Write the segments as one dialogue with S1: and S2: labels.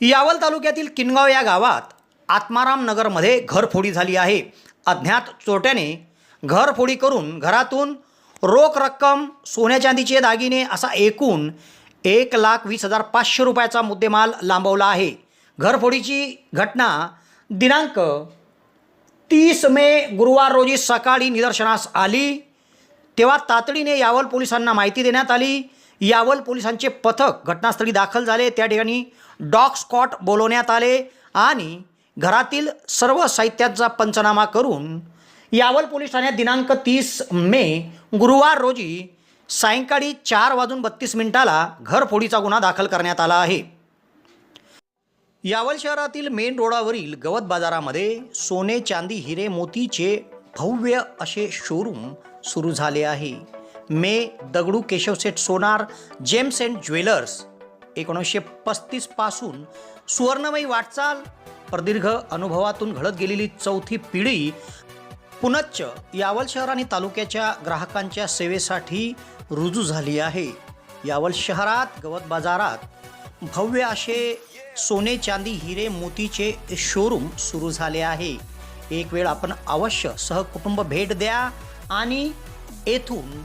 S1: यावल तालुक्यातील किनगाव या गावात आत्माराम नगरमध्ये घरफोडी झाली आहे. अज्ञात चोरट्याने घरफोडी करून घरातून रोख रक्कम सोन्या चांदीचे दागिने असा एकूण एक लाख वीस हजार पाचशे रुपयाचा मुद्देमाल लांबवला आहे. घरफोडीची घटना दिनांक तीस मे गुरुवार रोजी सकाळी निदर्शनास आली. तेव्हा तातडीने यावल पोलिसांना माहिती देण्यात आली. यावल पोलिसांचे पथक घटनास्थळी दाखल झाले. त्या ठिकाणी डॉग स्कॉट बोलवण्यात आले आणि घरातील सर्व साहित्याचा पंचनामा करून यावल पोलीस ठाण्यात दिनांक तीस मे गुरुवार रोजी सायंकाळी चार वाजून बत्तीस मिनिटाला घरफोडीचा गुन्हा दाखल करण्यात आला आहे. यावल शहरातील मेन रोडावरील गवत बाजारामध्ये सोने चांदी हिरे मोतीचे भव्य असे शोरूम सुरू झाले आहे. मे Dagdu Keshavseth Sonar gems and jewellers एकोणीसशे पस्तीसपासून सुवर्णमयी वाटचाल प्रदीर्घ अनुभवातून घडत गेलेली चौथी पिढी पुनच्च यावल शहर आणि तालुक्याच्या ग्राहकांच्या सेवेसाठी रुजू झाली आहे. यावल शहरात गवत बाजारात भव्य असे सोने चांदी हिरे मोतीचे शोरूम सुरू झाले आहे. एक वेळ आपण अवश्य सहकुटुंब भेट द्या आणि येथून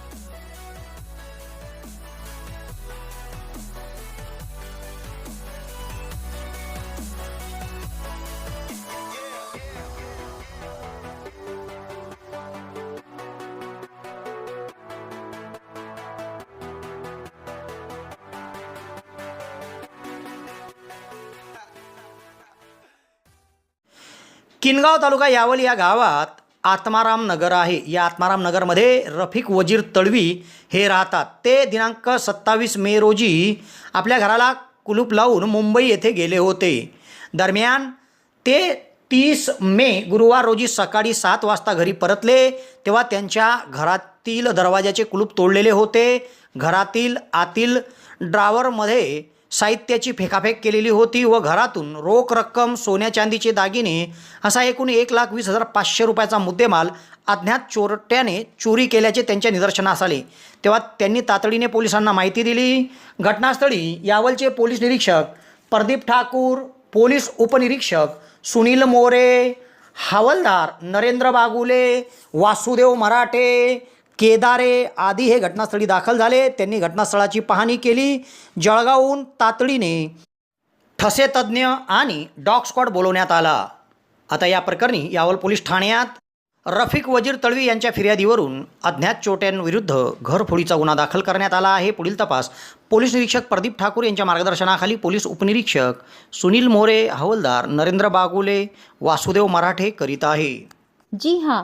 S1: किनगाव तालुका यावल या गावात आत्माराम नगर आहे. या आत्माराम नगरमध्ये रफिक वजीर तळवी हे राहतात. ते दिनांक सत्तावीस मे रोजी आपल्या घराला कुलूप लावून मुंबई येथे गेले होते. दरम्यान ते तीस मे गुरुवार रोजी सकाळी सात वाजता घरी परतले. तेव्हा त्यांच्या घरातील दरवाजाचे कुलूप तोडलेले होते. घरातील आतील ड्रावरमध्ये साहित्याची फेकाफेक केलेली होती व घरातून रोख रक्कम सोन्या चांदीचे दागिने असा एकूण एक लाख वीस हजार पाचशे रुपयाचा मुद्देमाल अज्ञात चोरट्याने चोरी केल्याचे त्यांच्या निदर्शनास आले. तेव्हा त्यांनी तातडीने पोलिसांना माहिती दिली. घटनास्थळी यावलचे पोलीस निरीक्षक प्रदीप ठाकूर पोलीस उपनिरीक्षक सुनील मोरे हवालदार नरेंद्र बागुले वासुदेव मराठे केदारे आदी हे घटनास्थळी दाखल झाले. त्यांनी घटनास्थळाची पाहणी केली. जळगावहून तातडीने ठसे तज्ज्ञ आणि डॉग स्क्वॉड बोलवण्यात आला. आता या प्रकरणी यावल पोलीस ठाण्यात रफिक वजीर तळवी यांच्या फिर्यादीवरून अज्ञात चोट्यांविरुद्ध घरफोडीचा गुन्हा दाखल करण्यात आला आहे. पुढील तपास पोलीस निरीक्षक प्रदीप ठाकूर यांच्या मार्गदर्शनाखाली पोलीस उपनिरीक्षक सुनील मोरे हवलदार नरेंद्र बागुले वासुदेव मराठे करीत आहे.
S2: जी हां